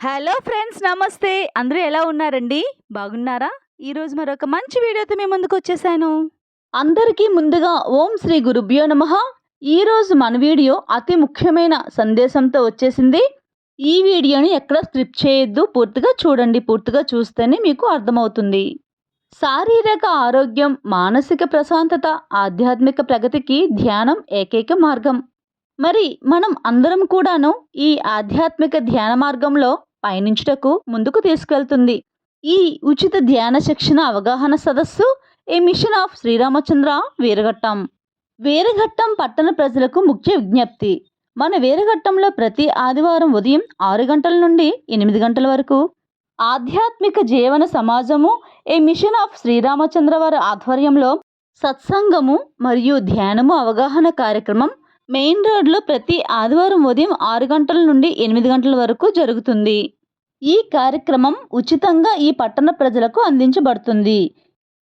Hello friends నమస్తే. అందరూ ఎలా ఉన్నారండి? బాగున్నారా? ఈరోజు మరొక మంచి వీడియోతో మీ ముందుకు వచ్చేసాను. అందరికీ ముందుగా ఓం శ్రీ గురుభ్యో నమ. ఈరోజు మన వీడియో అతి ముఖ్యమైన సందేశంతో వచ్చేసింది. ఈ వీడియోని ఎక్కడ స్క్రిప్ట్ చేయొద్దు పూర్తిగా చూడండి. పూర్తిగా చూస్తేనే మీకు అర్థమవుతుంది. శారీరక ఆరోగ్యం మానసిక ప్రశాంతత ఆధ్యాత్మిక ప్రగతికి ధ్యానం ఏకైక మార్గం. మరి మనం అందరం కూడాను ఈ ఆధ్యాత్మిక ధ్యాన మార్గంలో పయనించుటకు ముందుకు తీసుకెళ్తుంది. ఈ ఉచిత ధ్యాన శిక్షణ అవగాహన సదస్సు a mission of Shri Ram Chandra Veeraghattam. Veeraghattam పట్టణ ప్రజలకు ముఖ్య విజ్ఞప్తి. మన వీరఘట్టంలో ప్రతి ఆదివారం ఉదయం ఆరు గంటల నుండి ఎనిమిది గంటల వరకు ఆధ్యాత్మిక జీవన సమాజము ఏ మిషన్ ఆఫ్ శ్రీరామచంద్ర వారి ఆధ్వర్యంలో సత్సంగము మరియు ధ్యానము అవగాహన కార్యక్రమం మెయిన్ రోడ్లో ప్రతి ఆదివారం ఉదయం ఆరు గంటల నుండి ఎనిమిది గంటల వరకు జరుగుతుంది. ఈ కార్యక్రమం ఉచితంగా ఈ పట్టణ ప్రజలకు అందించబడుతుంది.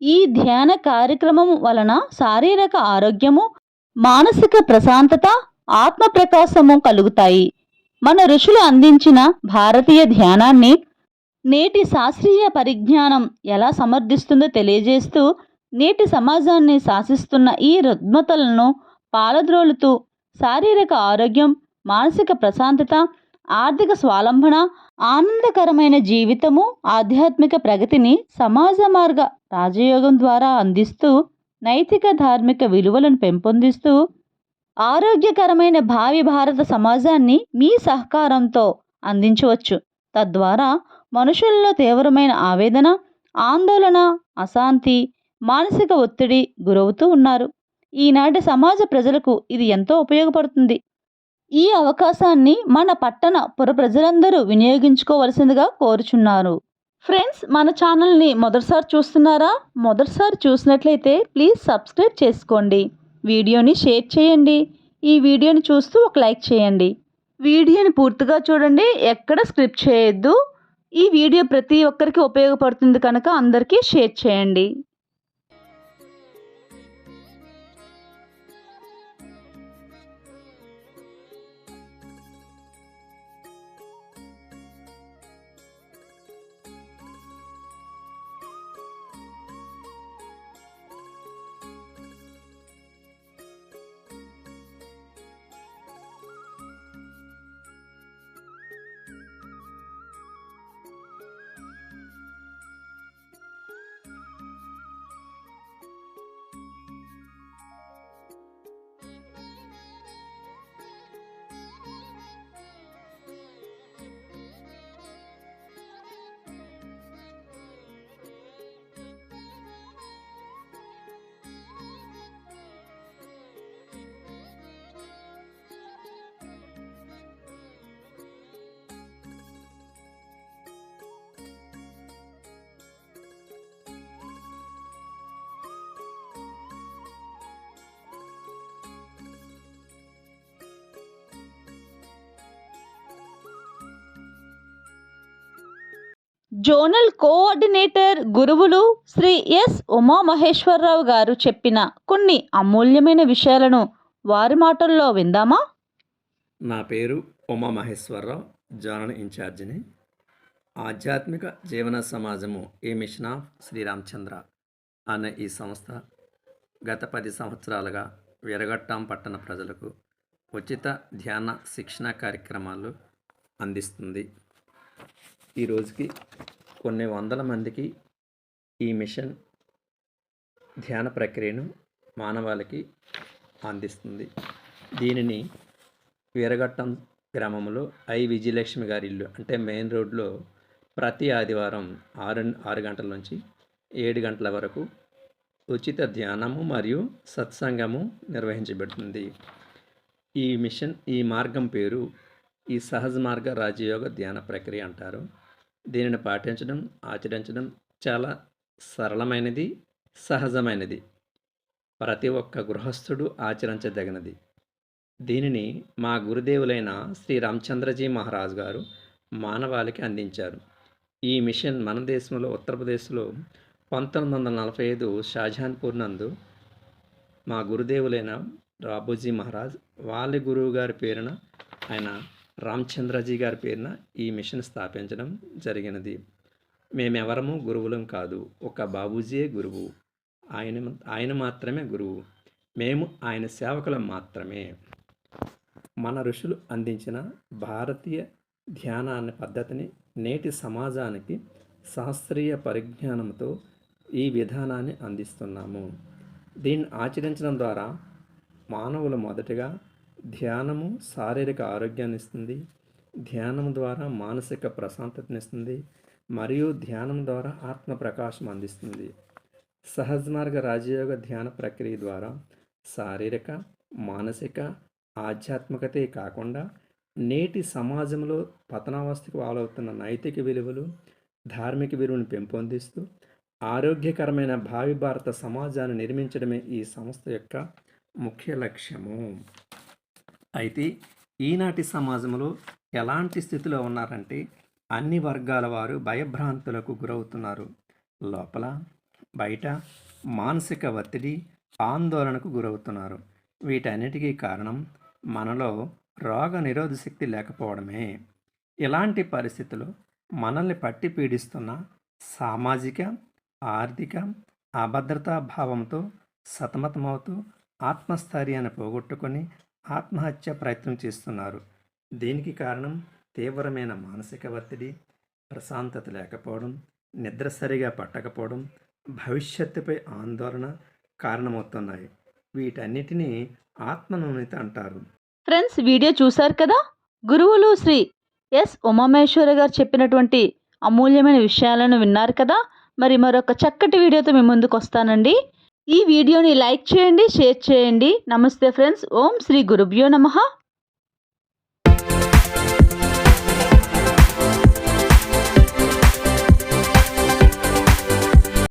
ఈ ధ్యాన కార్యక్రమం వలన శారీరక ఆరోగ్యము మానసిక ప్రశాంతత ఆత్మ ప్రకాశము కలుగుతాయి. మన ఋషులు అందించిన భారతీయ ధ్యానాన్ని నేటి శాస్త్రీయ పరిజ్ఞానం ఎలా సమర్థిస్తుందో తెలియజేస్తూ నేటి సమాజాన్ని శాసిస్తున్న ఈ రుగ్మతలను పాలద్రోలుతూ శారీరక ఆరోగ్యం మానసిక ప్రశాంతత ఆర్థిక స్వాలంబన ఆనందకరమైన జీవితము ఆధ్యాత్మిక ప్రగతిని సమాజ మార్గ రాజయోగం ద్వారా అందిస్తూ నైతిక ధార్మిక విలువలను పెంపొందిస్తూ ఆరోగ్యకరమైన భావి భారత సమాజాన్ని మీ సహకారంతో అందించవచ్చు. తద్వారా మనుషుల్లో తీవ్రమైన ఆవేదన ఆందోళన అశాంతి మానసిక ఒత్తిడి గురవుతూ ఉన్నారు. ఈనాటి సమాజ ప్రజలకు ఇది ఎంతో ఉపయోగపడుతుంది. ఈ అవకాశాన్ని మన పట్టణ పుర ప్రజలందరూ వినియోగించుకోవలసిందిగా కోరుచున్నారు. ఫ్రెండ్స్ మన ఛానల్ని మొదటిసారి చూస్తున్నారా? మొదటిసారి చూసినట్లయితే ప్లీజ్ సబ్స్క్రైబ్ చేసుకోండి. వీడియోని షేర్ చేయండి. ఈ వీడియోని చూస్తూ ఒక లైక్ చేయండి. వీడియోని పూర్తిగా చూడండి. ఎక్కడ స్క్రిప్ట్ చేయొద్దు. ఈ వీడియో ప్రతి ఒక్కరికి ఉపయోగపడుతుంది కనుక అందరికీ షేర్ చేయండి. జోనల్ కోఆర్డినేటర్ గురువులు శ్రీ ఎస్ ఉమామహేశ్వరరావు గారు చెప్పిన కొన్ని అమూల్యమైన విషయాలను వారి మాటల్లో విందామా? నా పేరు ఉమామహేశ్వరరావు జోనల్ ఇన్ఛార్జిని. ఆధ్యాత్మిక జీవన సమాజము ఏ మిషన్ ఆఫ్ శ్రీరామచంద్ర అనే ఈ సంస్థ గత పది సంవత్సరాలుగా విరగట్టాం పట్టణ ప్రజలకు ఉచిత ధ్యాన శిక్షణ కార్యక్రమాలు అందిస్తుంది. ఈ రోజుకి కొన్ని వందల మందికి ఈ మిషన్ ధ్యాన ప్రక్రియను మానవాళికి అందిస్తుంది. దీనిని వీరఘట్టం గ్రామంలో ఐ. విజయలక్ష్మి గారి ఇల్లు అంటే మెయిన్ రోడ్లో ప్రతి ఆదివారం ఆరు ఆరు గంటల నుంచి ఏడు గంటల వరకు ఉచిత ధ్యానము మరియు సత్సంగము నిర్వహించబడుతుంది. ఈ మిషన్ ఈ మార్గం పేరు ఈ సహజ మార్గ రాజయోగ ధ్యాన ప్రక్రియ అంటారు. దీనిని పాటించడం ఆచరించడం చాలా సరళమైనది సహజమైనది. ప్రతి ఒక్క గృహస్థుడు ఆచరించదగినది. దీనిని మా గురుదేవులైన శ్రీ రామచంద్రజీ మహారాజ్ గారు మానవాళికి అందించారు. ఈ మిషన్ మన దేశంలో ఉత్తరప్రదేశ్లో పంతొమ్మిది వందల నలభై ఐదు షాజహాన్పూర్ నందు మా గురుదేవులైన రాబోజీ మహారాజ్ వాళ్ళ గురువు గారి పేరున ఆయన రామచంద్రజీ గారి పేరున ఈ మిషన్ స్థాపించడం జరిగినది. మేమెవరము గురువులం కాదు. ఒక బాబూజీయే గురువు. ఆయన ఆయన మాత్రమే గురువు. మేము ఆయన సేవకులం మాత్రమే. మన ఋషులు అందించిన భారతీయ ధ్యాన అనే పద్ధతిని నేటి సమాజానికి శాస్త్రీయ పరిజ్ఞానంతో ఈ విధానాన్ని అందిస్తున్నాము. దీన్ని ఆచరించడం ద్వారా మానవులు మొదటగా ధ్యానము శారీరక ఆరోగ్యాన్ని ఇస్తుంది. ధ్యానం ద్వారా మానసిక ప్రశాంతతనిస్తుంది మరియు ధ్యానం ద్వారా ఆత్మ ప్రకాశం అందిస్తుంది. సహజమార్గ రాజయోగ ధ్యాన ప్రక్రియ ద్వారా శారీరక మానసిక ఆధ్యాత్మికతే కాకుండా నేటి సమాజంలో పతనావస్థకు వాలవుతున్న నైతిక విలువలు ధార్మిక విలువను పెంపొందిస్తూ ఆరోగ్యకరమైన భావి భారత సమాజాన్ని నిర్మించడమే ఈ సంస్థ యొక్క ముఖ్య లక్ష్యము. అయితే ఈనాటి సమాజంలో ఎలాంటి స్థితిలో ఉన్నారంటే అన్ని వర్గాల వారు భయభ్రాంతులకు గురవుతున్నారు. లోపల బయట మానసిక ఒత్తిడి ఆందోళనకు గురవుతున్నారు. వీటన్నిటికీ కారణం మనలో రోగ నిరోధ శక్తి లేకపోవడమే. ఇలాంటి పరిస్థితులు మనల్ని పట్టి పీడిస్తున్న సామాజిక ఆర్థిక అభద్రతా భావంతో సతమతమవుతూ ఆత్మస్థైర్యాన్ని పోగొట్టుకొని ఆత్మహత్య ప్రయత్నం చేస్తున్నారు. దీనికి కారణం? తీవ్రమైన మానసిక ఒత్తిడి ప్రశాంతత లేకపోవడం నిద్ర సరిగా పట్టకపోవడం భవిష్యత్తుపై ఆందోళన కారణమవుతున్నాయి. వీటన్నిటినీ ఆత్మనూనిత అంటారు. ఫ్రెండ్స్ వీడియో చూశారు కదా? గురువులు శ్రీ ఎస్. ఉమామేశ్వర గారు చెప్పినటువంటి అమూల్యమైన విషయాలను విన్నారు కదా? మరి మరొక చక్కటి వీడియోతో మీ ముందుకు వస్తానండి. ఈ వీడియోని లైక్ చేయండి షేర్ చేయండి. నమస్తే ఫ్రెండ్స్. ఓం శ్రీ గురుభ్యో నమః.